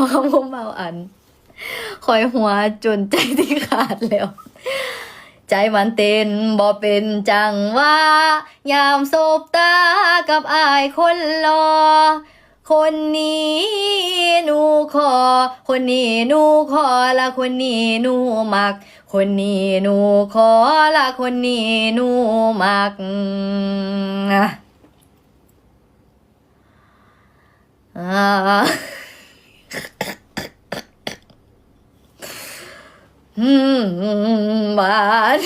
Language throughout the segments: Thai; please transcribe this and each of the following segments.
อคำคมเบาอันคอยหัวจนใจที่ขาดแล้ว ใจมันเต้นบ่เป็นจังว่า ยามสบตากับอายคนรอ คนนี้หนูขอ คนนี้หนูขอละคนนี้หนูมัก คนนี้หนูขอละคนนี้หนูมักอ่า อืมบาด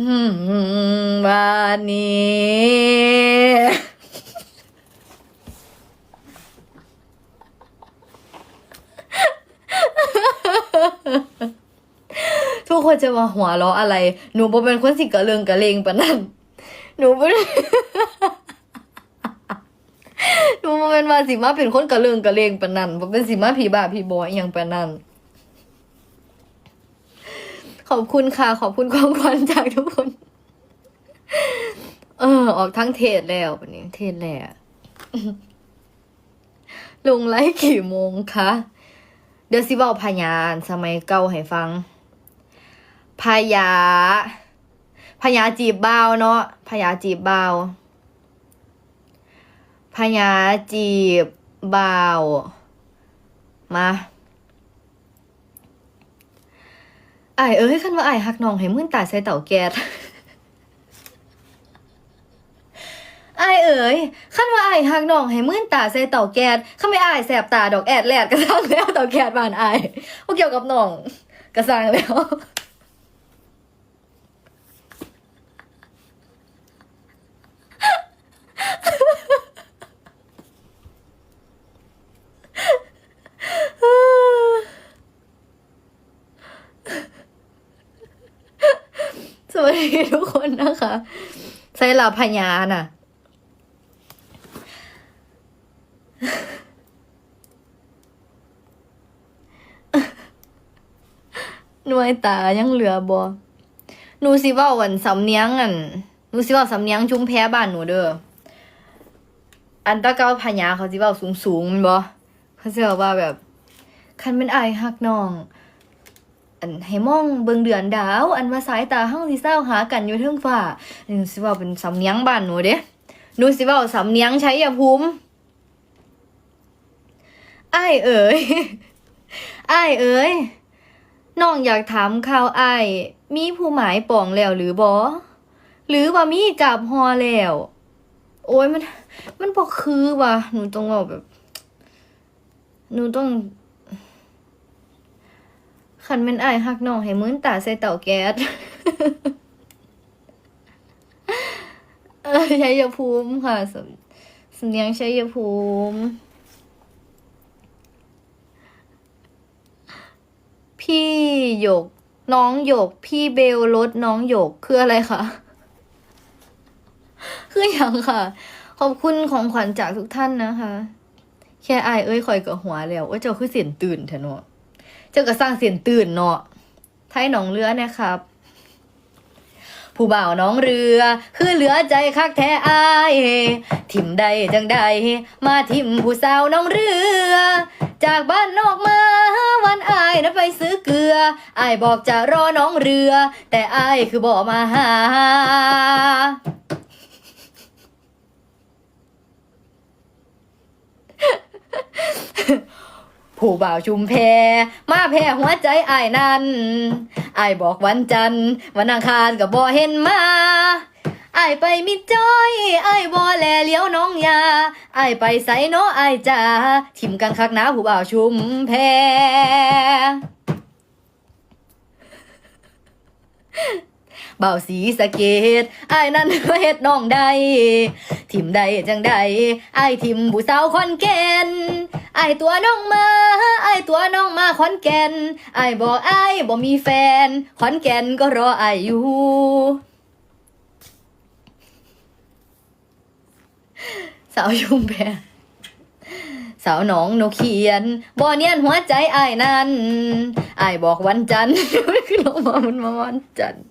นี้านนี้ทุกคนจะมาหัวเราะอะไร หนูเป็นคนสิกระเลิงกระเลงปะนั่น หนูบ่หนูเป็นว่าสิมาเป็นคนกระเลิงกระเลงปะนั่นเป็นสิมาผีบ้าผีบอยอย่างปะนั่น ขอบคุณค่ะ ขอบคุณความขวัญจากทุกคน เออ ออกทั้งเทศแล้ววันนี้ เทศแล้วลงไลฟ์กี่โมงคะ เดี๋ยวสิบอกพยานสมัยเก่าให้ฟังพญาพญาจีบเบาเนาะพญาจีบเบาพญาจีบเบามาไอายเอ้ยคันว่าไอายหักน้องให้มื่นตาใส่เต่าแก๊สไอายเอ๋ยขั้นว่าไอายหักน้องให้มื่นตาใส่เต่าแก๊สข้าไม่อายแสบตาดอกแอดแลดกระซังแล้วเต่าแก๊สบานไอายบ่เกี่ยวกับน้องกระซังแล้ว สวัสดี ทุกคนนะคะใส่ลาพญาน่ะ หน่วยตายังเหลือบอหนูสิเว่าวันสำเนียงอันหนูสิเว่าสำเนียงชุ้มแพบ้านหนูเด้อ อันตะเก้าพญาเขาสิเว่าสูงสูงๆมันบอเขาเว้าว่าแบบ คันเป็นไอายฮักน้อง อันให้มองเบิงเดือนดาว อันว่าสายตาเฮาสิเศร้าหากันอยู่เทิงฟ้าหนูสิว้าเป็นสำเนียงบ้านหนูเด้หนูสิว้าสำเนียงใชัยาภูมิอ้เอ๋ยไอ้เอ๋ยน้องอยากถามข่าวอ้มีผู้หมายป่องแล้วหรือบ่หรือว่ามีจับฮอแล้ว โอ้ยมัน มันบ่คือว่ะหนูต้องเว้าแบบ หนูต้อง ขันเป็นไอหักน้องให้มื้นตาใส่เต่าแก๊สเออชัยภูมิค่ะสำสำเนียงชัยภูมิ พี่หยก น้องหยก พี่เบลรถน้องหยกคืออะไรคะคืออย่างค่ะ ขอบคุณของขวัญจากทุกท่านนะคะ แค่อายเอ้ยคอยกับหัวแล้วว่าเจ้าคือเสียนตื่นเถอะเนาะ เจ้าก็สร้างเสียนตื่นเนาะไทยหนองเรือนะครับ ผู้บ่าวน้องเรือ คือเหลือใจคักแท้อายทิมใดจังใด มาทิมผู้สาวน้องเรือ จากบ้านนอกมาวันอายนะไปซื้อเกลืออายบอกจะรอน้องเรือ แต่อายคือบอกมาหา ผู้บ่าวชุมแพมาแพ้หัวใจไอายนั้นอายบอกวันจันทร์วันอังคารก็บ่เห็นมาไอายไปมิดจ้อยไอายบ่แลเลี้ยวน้องยาไอายไปใส่เนาะอายจ้าทิมกันคักหนาผู้บ่าวชุมแพ เบาสีสะเกตอายนั่นเฮ็ดน้องใดทิมใดจังใดอายทิมผู้สาวคอนแก่นอายตัวน้องมาอายตัวน้องมาขอนแก่นอายบอกอายบ่มีแฟนขอนแก่นก็รออายอยู่สาวชุมแพสาวหนองโนเขียนบ่เนียนหัวใจอายนั้นอายบอกวันจันทร์คือน้องมามันมาวันจันทร์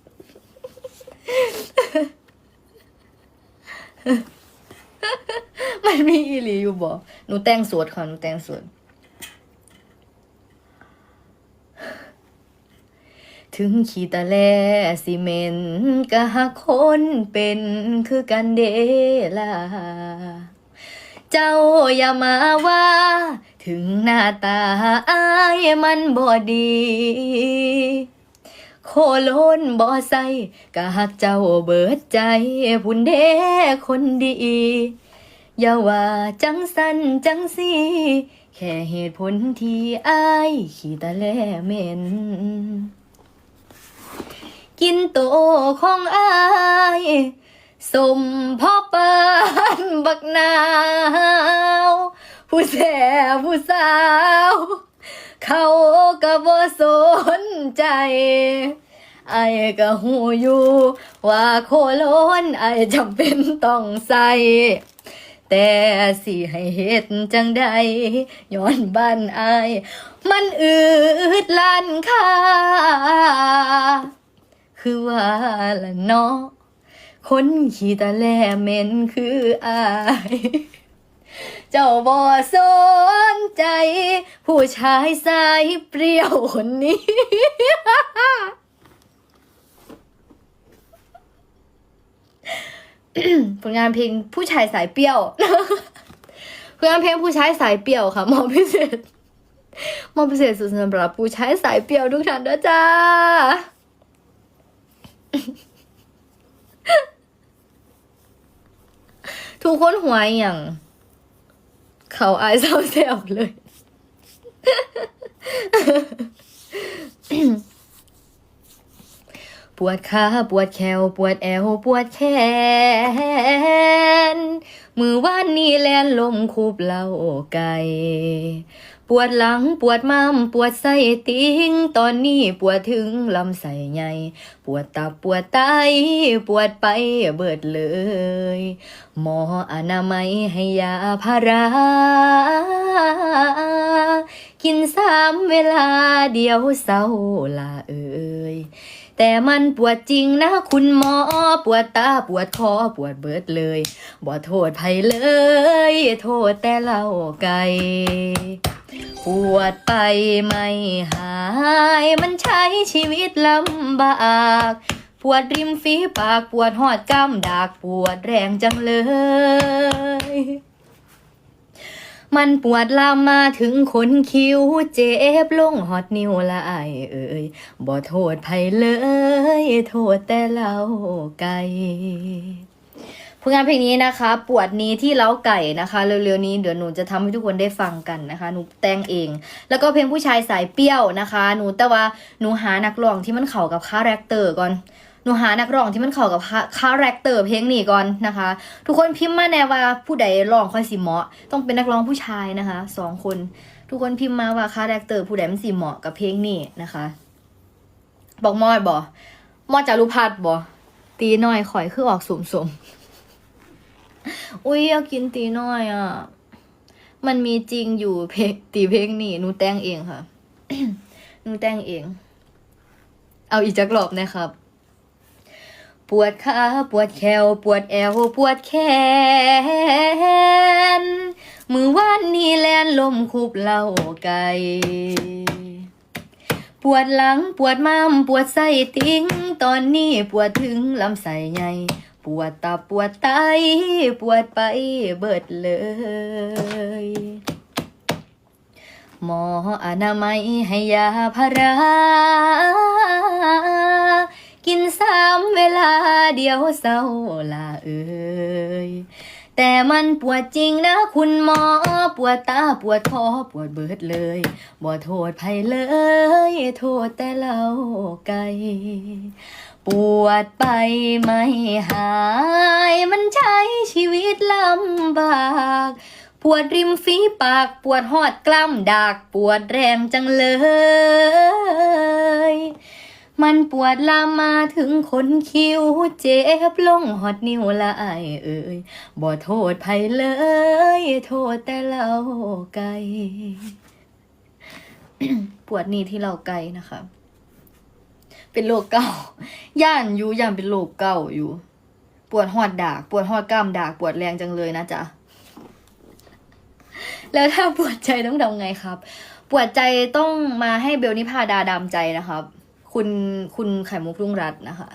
มันมีอีหลีอยู่บ่หนูแต่งสวดค่ะหนูแต่งสวดถึงขีตะแลซีเมนกะหักคนเป็นคือกันเดล่ะเจ้าอย่ามาว่า ถึงหน้าตาอายมันบ่ดี โคโลนบ่ใส่กะหักเจ้าเบิดใจพุ่นเด้คนดีอย่าว่าจังสันจังสีแค่เหตุผลที่อายขี้ตะแลเหม็น กินโตของอายสมพ่อปานบักนาว ผู้แสผู้สาว เขาก็บ่สนใจ ไอ้ก็หูอยู่ ว่าโคโลนไอ้จำเป็นต้องใส่แต่สิให้เฮ็ดจังใดย้อนบ้านอาย มันอืดลันค่าคือว่าละเนาะคนขี้ตาแลเหม็นคืออาย เจ้าบ่สนใจ ผู้ชายสายเปรี้ยวคนนี้ ผลงานเพลงผู้ชายสายเปรี้ยวผลงานเพลงผู้ชายสายเปรี้ยวค่ะมอพิเศษมอพิเศษสุดสำหรับผู้ชายสายเปรี้ยวทุกท่านด้วยจ้าทุกคนหัวอย่าง เขาอายเศร้าแซวเลย ปวดขาปวดแขว ปวดแอว ปวดแขน มือว่านนี้แลนลมคูบเหล่าไก่ ปวดหลังปวดม้ามปวดไส้ติงตอนนี้ปวดถึงลำไส้ใหญ่ปวดตับปวดไตปวดไปเบิดเลย หมออนามัยให้ยาพารา กินสามเวลาเดียวเศร้าละเอ่ยแต่มันปวดจริงนะคุณหมอ ปวดตาปวดคอปวดเบิดเลย บ่โทษไผเลย โทษแต่เราไก่ ปวดไปไม่หาย มันใช้ชีวิตลำบาก ปวดริมฝีปากปวดหอดกำดากปวดแรงจังเลย มันปวดลามมาถึงขนคิ้วเจ็บลงหอดนิ้วละไอเอ่ยบ่โทษไผเลย โทษแต่เราไก่ ผลงานเพลงนี้นะคะ ปวดนี้ที่เล้าไก่นะคะเร็วๆนี้เดี๋ยวหนูจะทำให้ทุกคนได้ฟังกันนะคะ หนูแต่งเอง แล้วก็เพลงผู้ชายสายเปรี้ยวนะคะ หนูแต่ว่าหนูหานักร้องที่มันเข้ากับคาแรคเตอร์ก่อนหนูหานักร้องที่มันเข้ากับคาแรคเตอร์เพลงนี้ก่อนนะคะ ทุกคนพิมพ์มาแน่ว่าผู้ใดร้องค่อยสิเหมาะ ต้องเป็นนักร้องผู้ชายนะคะสองคน ทุกคนพิมพ์มาว่าคาแรคเตอร์ผู้ใดมันสิเหมาะกับเพลงนี้นะคะ บอกมอดบอมอดจารุพัฒน์บอตีน้อยข่อยคือออกสมสมๆ อุ้ยอยากกินตีน้อยอะ มันมีจริงอยู่เพลงตีเพลงนี่หนูแต่งเองค่ะหนูแต่งเอง เอาอีกจักรอบนะครับ ปวดขาปวดแขวปวดแอวปวดแขนมือว่านนี่แลนลมคุบเหล่าไก่ปวดหลังปวดม้ามปวดไส้ติงตอนนี้ปวดถึงลำไส้ใหญ่ ปวดตับปวดไตปวดไปเบิดเลย หมออนามัยให้ยาพารา กินสามเวลาเดียวเศร้าละเอ่ยแต่มันปวดจริงนะคุณหมอ ปวดตาปวดคอปวดเบิดเลย บ่โทษไผเลย โทษแต่เราไก่ ปวดไปไม่หาย มันใช้ชีวิตลำบาก ปวดริมฝีปาก ปวดหอดกล้ำดาก ปวดแรงจังเลย มันปวดลามมาถึงขนคิ้วเจ็บลงหอดนิ้วละอายเอ่ย บ่โทษไผเลย โทษแต่เราไกล ปวดนี่ที่เราไกลนะคะ เป็นโรคเก่า ย่านอยู่ย่านเป็นโรคเก่าอยู่ ปวดหอดดาก ปวดหอดกล้ามดาก ปวดแรงจังเลยนะจ๊ะ แล้วถ้าปวดใจต้องทำไงครับ ปวดใจต้องมาให้เบลนิพาดาดามใจนะครับ คุณคุณไข่มุกรุ่งรัตน์นะคะ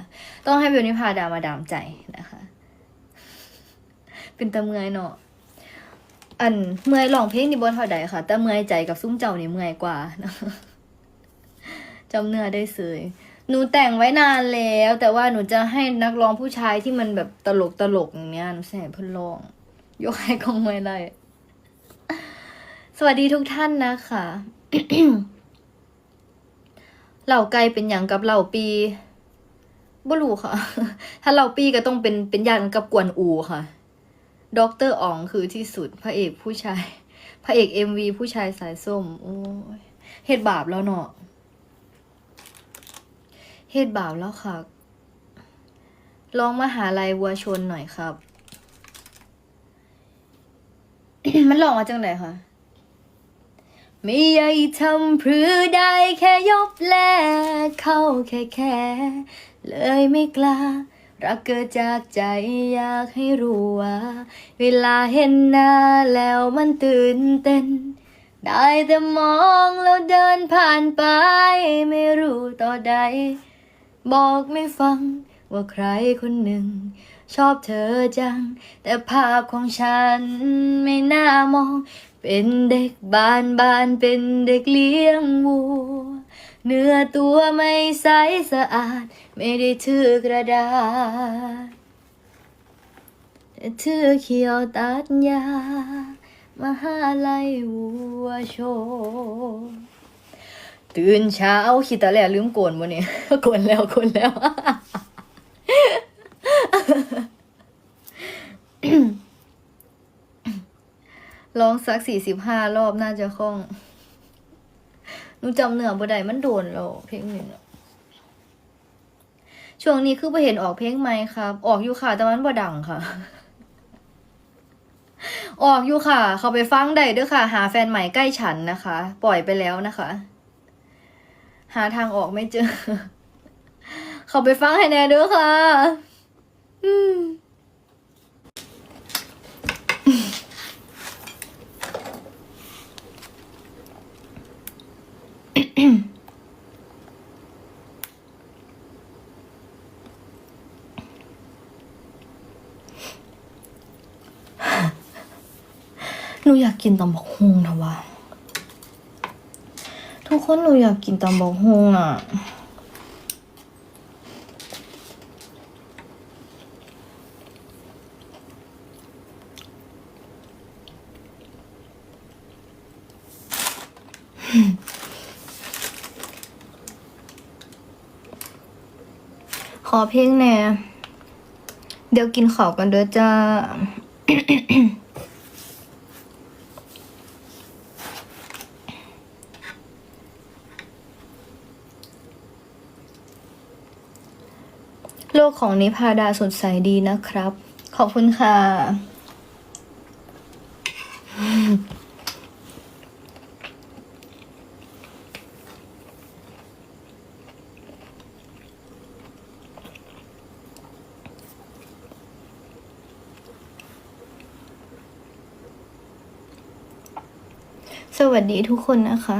ต้องให้เบลนิพาดามาดามใจนะคะ เป็นตะเมื่อยเนาะอันเมื่อยร้องเพลงนี่บ่เท่าใดค่ะ แต่เมื่อยใจกับซุ้มเจ้านี่เมื่อยกว่านะะจำเนื้อได้เสย หนูแต่งไว้นานแล้ว แต่ว่าหนูจะให้นักร้องผู้ชายที่มันแบบตลกตลกอย่างเนี้ยหนูใส่เพื่อนร้อง ยกให้กองไม่ได้สวัสดีทุกท่านนะคะเหล่าไก่เป็นอย่างกับเหล่าปีบ่รู้ค่ะ ถ้าเหล่าปีก็ต้องเป็นเป็นอย่างกับกวนอูค่ะด็อกเตอร์อ๋องคือที่สุดพระเอกผู้ชาย พระเอกเอ็มวีผู้ชายสายส้ม โอ้ยเฮ็ดบาปแล้วเนาะ เฮ็ดบาปแล้วค่ะ ลองมาหาลัยวัวชนหน่อยครับ มันลองมาจังไหนคะไม่อยากทำเพื่อได้แค่ยบแล เข้าแค่แค่เลยไม่กล้า รักเกิดจากใจอยากให้รู้ว่า เวลาเห็นหน้าแล้วมันตื่นเต้น ได้แต่มองแล้วเดินผ่านไป ไม่รู้ต่อใด บอกไม่ฟังว่าใครคนหนึ่ง ชอบเธอจัง แต่ภาพของฉันไม่น่ามอง เป็นเด็กบ้านบ้านเป็นเด็กเลี้ยงวัว เนื้อตัวไม่ใสสะอาด ไม่ได้ถือกระดาษแต่ถือเขียวตัดยามาหาลัยวัวโชว์ ตื่นเช้าคิดแต่แล้วลืมโกนบ่เนี่ยโกนแล้วโกนแล้วลองสักสี่สิบห้ารอบน่าจะคล่องหนูจำเนื้อบ่ได้มันโดนแล้วเพลงหนี้น่ะช่วงนี้คือไปเห็นออกเพลงไหมครับ ออกอยู่ค่ะ แต่มันบ่ดังค่ะ ออกอยู่ค่ะ เขาไปฟังได้ด้อค่ะ หาแฟนใหม่ใกล้ฉันนะคะ ปล่อยไปแล้วนะคะ หาทางออกไม่เจอ เขาไปฟังให้แน่ด้อค่ะหนูอยากกินตำบักฮุงนะวะ ทุกคนหนูอยากกินตำบักฮงอะ ขอเพลงแน่ เดี๋ยวกินข้าวกันเด้อจ้า ของนิพาดาสดใสดีนะครับ ขอบคุณค่ะ สวัสดีทุกคนนะคะ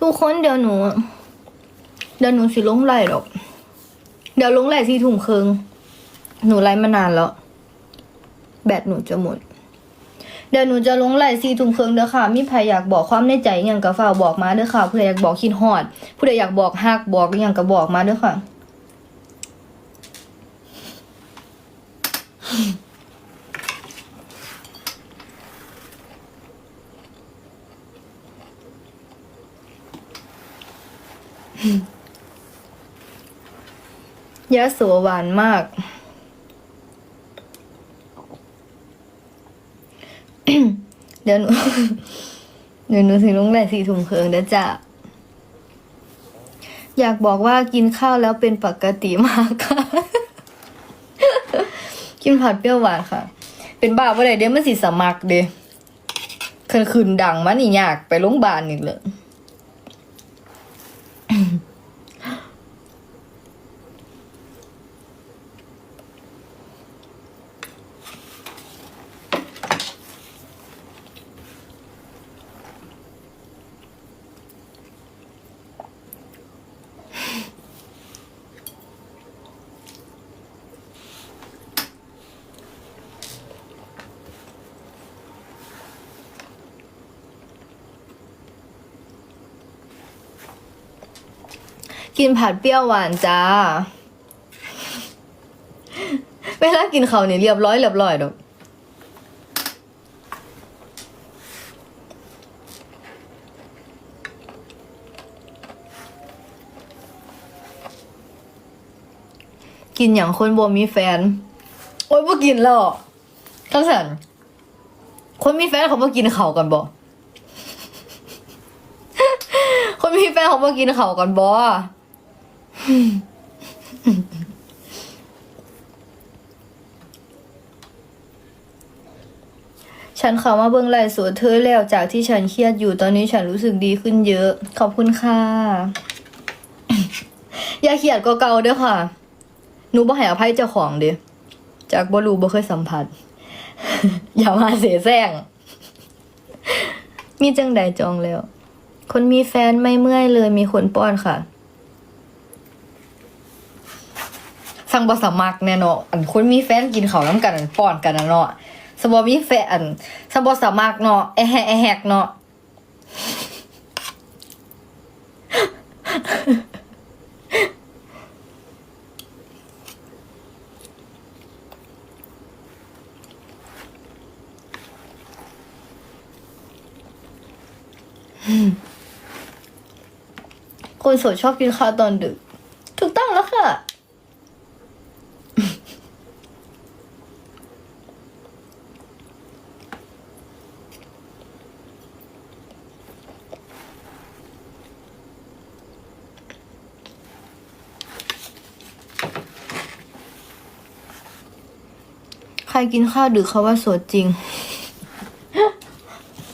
ทุกคนเดี๋ยวหนู เดี๋ยวหนูสิลงไล่หรอก เดี๋ยวลงไล่ที่ถุงเคิงหนูไล่มานานแล้ว แบตหนูจะหมด เดี๋ยวหนูจะลงไล่ซีถุงเคิงเด้อค่ะ มีใครอยากบอกความในใจอย่างกับฝ่าบอกมาเด้อค่ะเพื่ออยากบอกคิดฮอด ผู้ใดอยากบอกฮักบอกอย่างกับบอกมาเด้อค่ะ ยะโสหวานมาก เดี๋ยวหนูเดี๋ยวหนูถึงลงได้สี่ถุงเคืองเดี๋ยวจะอยากบอกว่ากินข้าวแล้วเป็นปกติมากค่ะ กินผัดเปรี้ยวหวานค่ะ เป็นบ้าว่าไรเดี๋ยวมันสิสมักเด้คืนคืนดังมันนี่ยากไปโรงพยาบาลอีกเลย กินผัดเปรี้ยวหวานจ้าเวลากินเขาวนี่เรียบร้อยเรียบร้อยดอกกินอย่างคนบ่มีแฟน โอ๊ยบ่กินแล้วทั้งสันคนมีแฟนเขาบ่กินเขาวกันบ่คนมีแฟนเขาบ่กินเขาวกันบ่ ฉันเข้ามาเบิ่งไลฟ์สดเธอแล้วจากที่ฉันเครียดอยู่ตอนนี้ฉันรู้สึกดีขึ้นเยอะ ขอบคุณค่ะ อย่าเครียดก็เก่าเด้อค่ะหนูบ่ให้อภัยเจ้าของเด้จากบ่รู้บ่เคยสัมผัส อย่ามาเสแสร้งมีจังใดจองแล้ว คนมีแฟนไม่เมื่อยเลยมีคนป้อนค่ะ สั่งบสมัครแน่เนาะอันคนมีแฟนกินเขาวน้ำกันอันป้อนกันนะเนาะสบอมีแฟนอันสบสมัครเนาะไอแฮไอแฮกเนาะคนโสดชอบกินข้าวตอนดึก ถูกต้องแล้วค่ะ ใค รกินข้าวดึกเขาว่าโสดจริง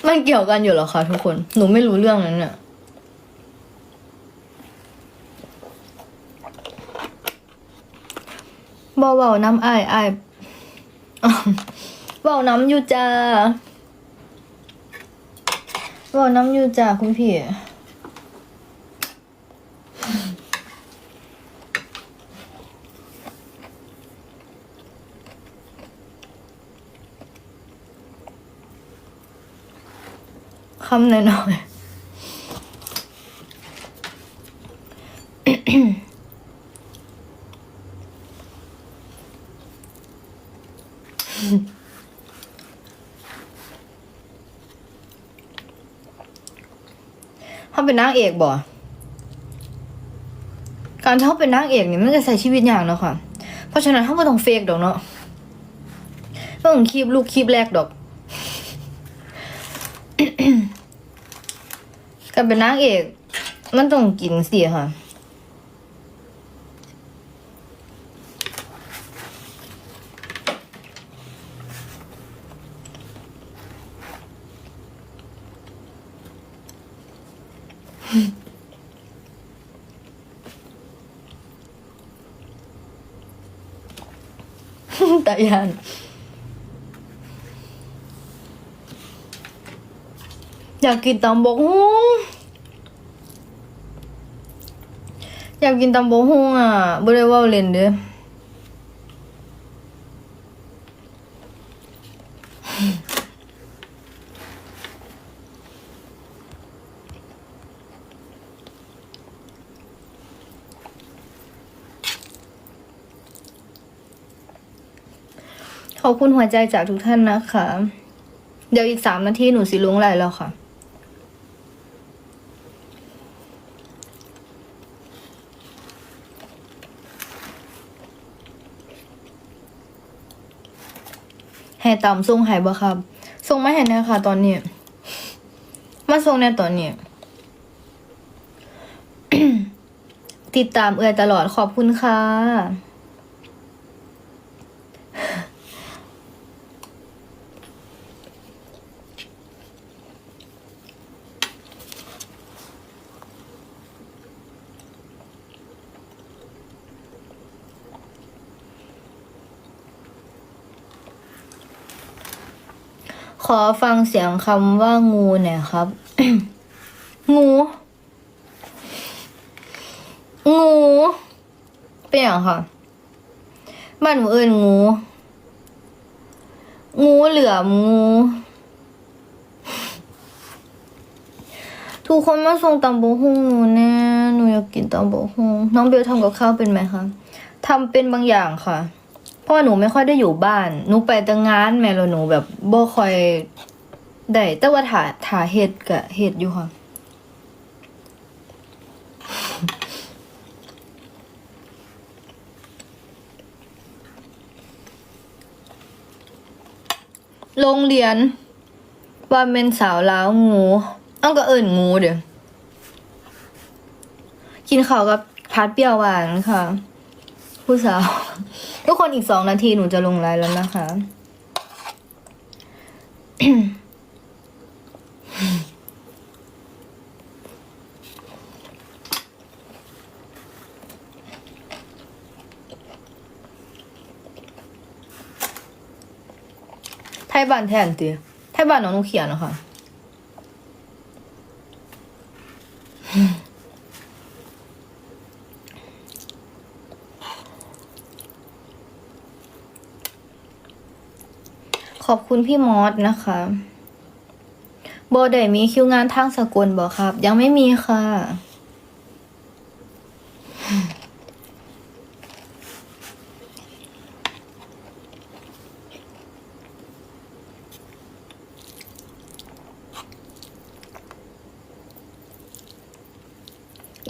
มันเกี่ยวกันอยู่หรอคะทุกคน หนูไม่รู้เรื่องนั้นเนี่ยบ่เว้าน้ำอ้ายอ้ายอ้เว้าน้ำอยู่จ้าเว้าน้ำอยู่จ้าคุณพี่ คำหน่อยๆเขาเป็นนางเอกบ่การที่เขาเป็นนางเอกนี่มันจะใส่ชีวิตอย่างเนาะค่ะ เพราะฉะนั้นเขาไม่ต้องเฟกดอกเนาะไม่ต้องคีบลูกคีบแรกดอก การเป็นนางเอก มันต้องกินสิค่ะตายาน อยากกินตำบกฮุงอยากกินตำบกฮุงอะบ่ได้ว่าเล่นเด้อขอบคุณหัวใจจากทุกท่านนะคะ เดี๋ยวอีกสามนาทีหนูสิลุงไลแล้วค่ะ ให้ตามส่งหายบ่ครับส่งมาเห็นนะคะ ตอนนี้ มาส่งในตอนนี้ ติดตามเอือตลอดขอบคุณค่ะ อฟังเสียงคำว่างูหน่อยครับ งู งูเป็นอย่างค่ะ บ้านหนูเอิญงู งูเหลือมงู ทุกคนมาส่งตำโบกฮุงหนูแน่หนูอยากกินตำโบกฮุงน้องเบลทำกับข้าวเป็นไหมคะทำเป็นบางอย่างค่ะ พราะว่าหนูไม่ค่อยได้อยู่บ้านหนูไปแต่งานแม่แล้วหนูแบบบ่ค่อยได้แต่ว่าถ่าถ่าเฮ็ดกะเฮ็ดอยู่ค่ะโรงเรียน ว่าเป็นสาวล้าวงูเอ้าก็เอิญงูเดี๋ยวกินข้าวกับพัดเปรี้ยวหวานค่ะ ผู้สาว ทุกคนอีกสองนาทีหนูจะลงไลน์แล้วนะคะ ไทยบ้านแทนตีไทยบ้านน้องหนูเขียนนะคะ ขอบคุณพี่มอสนะคะโบได้มีคิวงานทางสกุลบอกครับ ยังไม่มีค่ะ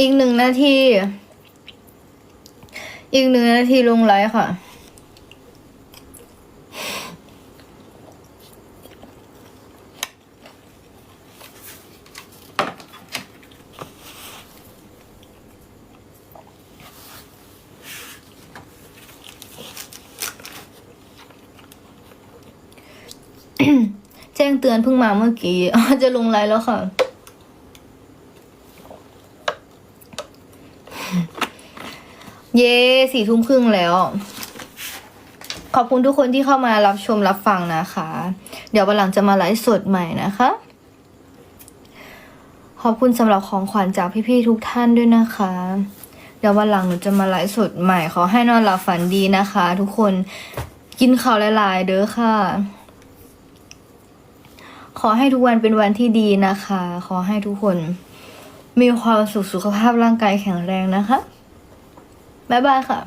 อีกหนึ่งนาที อีกหนึ่งนาทีลงไลฟ์ค่ะ แจ้งเตือนเพิ่งมาเมื่อกี้จะลงไลน์แล้วค่ะ เย่สี่ทุ่มครึ่งแล้ว ขอบคุณทุกคนที่เข้ามารับชมรับฟังนะคะ เดี๋ยววันหลังจะมาไลฟ์สดใหม่นะคะ ขอบคุณสำหรับของขวัญจากพี่ๆทุกท่านด้วยนะคะเดี๋ยววันหลังหนูจะมาไลฟ์สดใหม่ขอให้นอนหลับฝันดีนะคะ ทุกคนกินข้าวหลายๆเด้อค่ะ ขอให้ทุกวันเป็นวันที่ดีนะคะ ขอให้ทุกคน มีความสุขสุขภาพร่างกายแข็งแรงนะคะ บ๊ายบายค่ะ